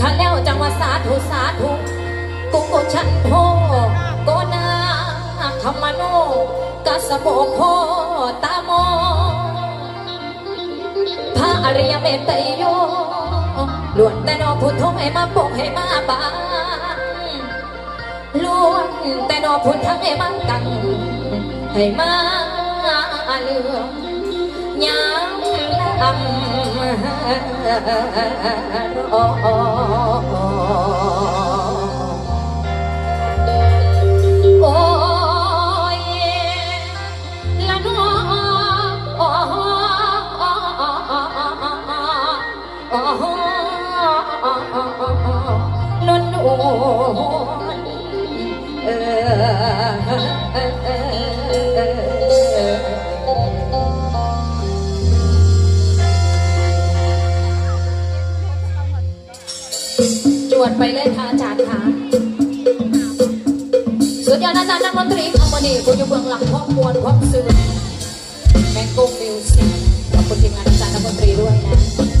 ข้าแล้วจังว่าสาธุสาธุกุกุชันโพโกนาธรรโนกัสโบโพตามพระอริยเมตโยล้วนแต่นอพุทโธให้มาปกให้มาบา อพุทธให้มันกังให้มาเลือมยังลำรอ luôn ồ จวดไปเลยค่ะจารค่ะสุดยอดนักดนตรีคอมมานีผู้อยู่เบื้องหลังความมวลความสื่อแมงโก้มิวสิกขอบคุณทีมงานอาจานย์นักดนตรีด้วยนะ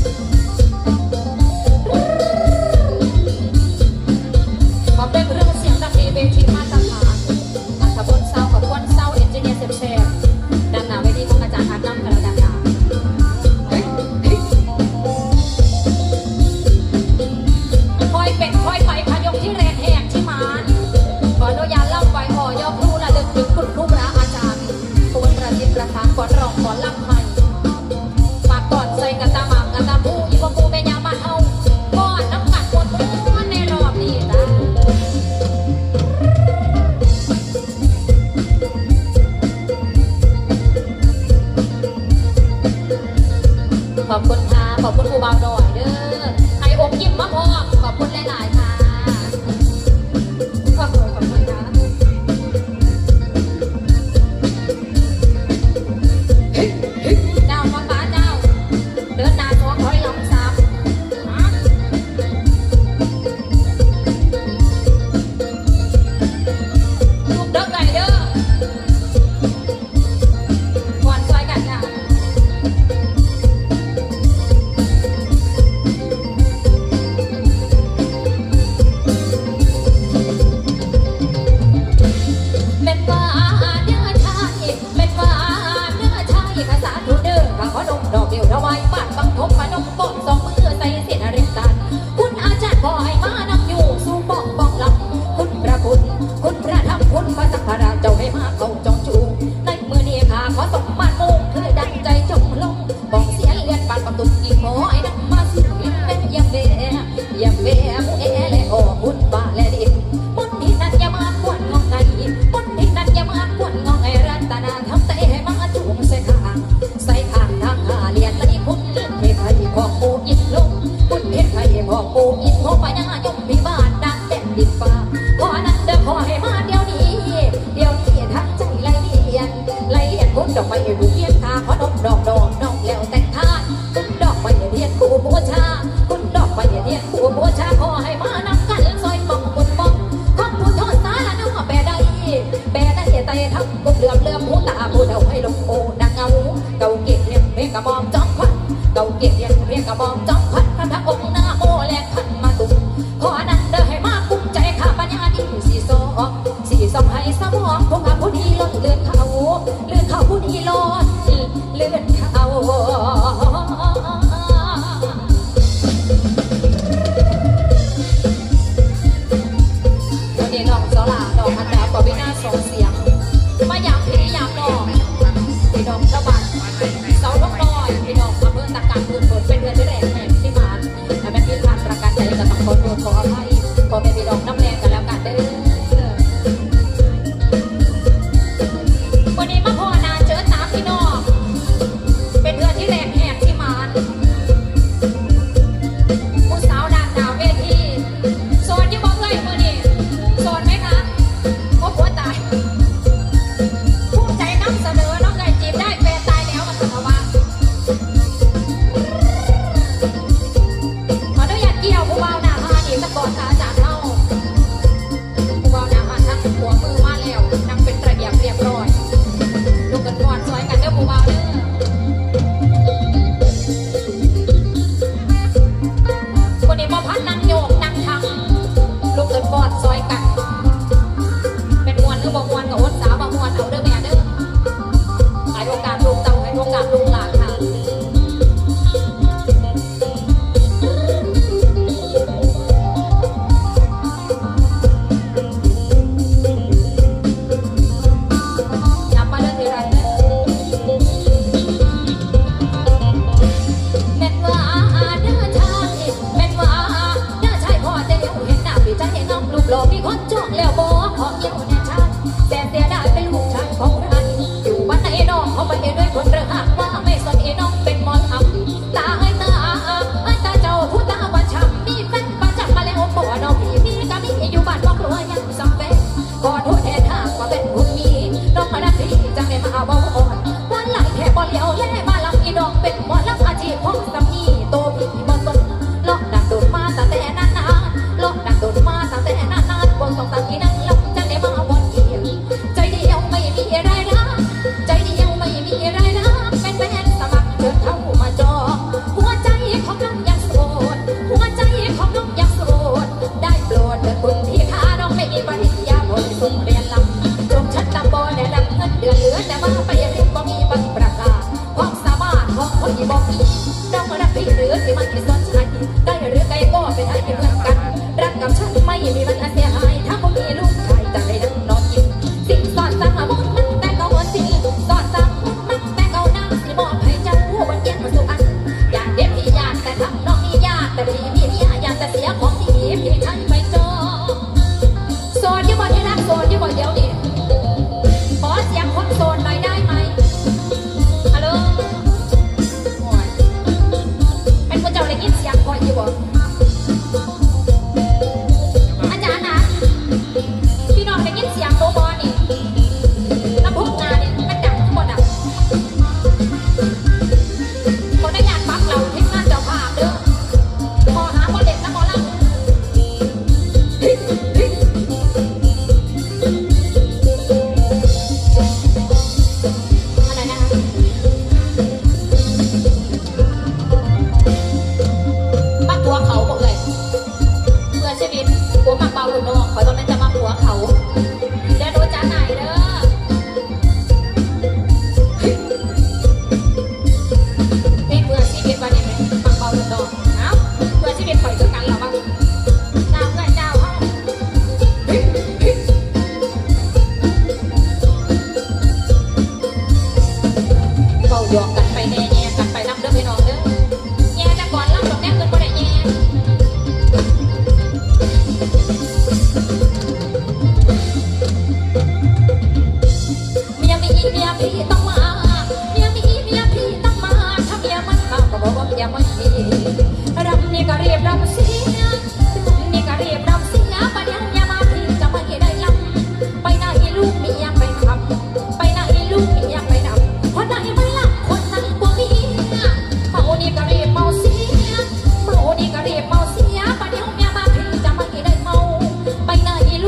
ที่พี่ใช้ไป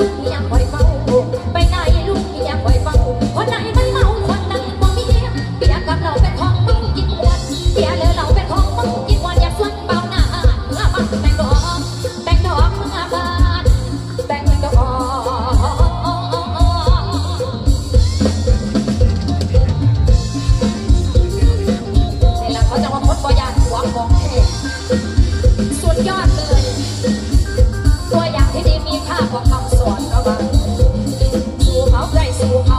มา so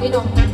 We.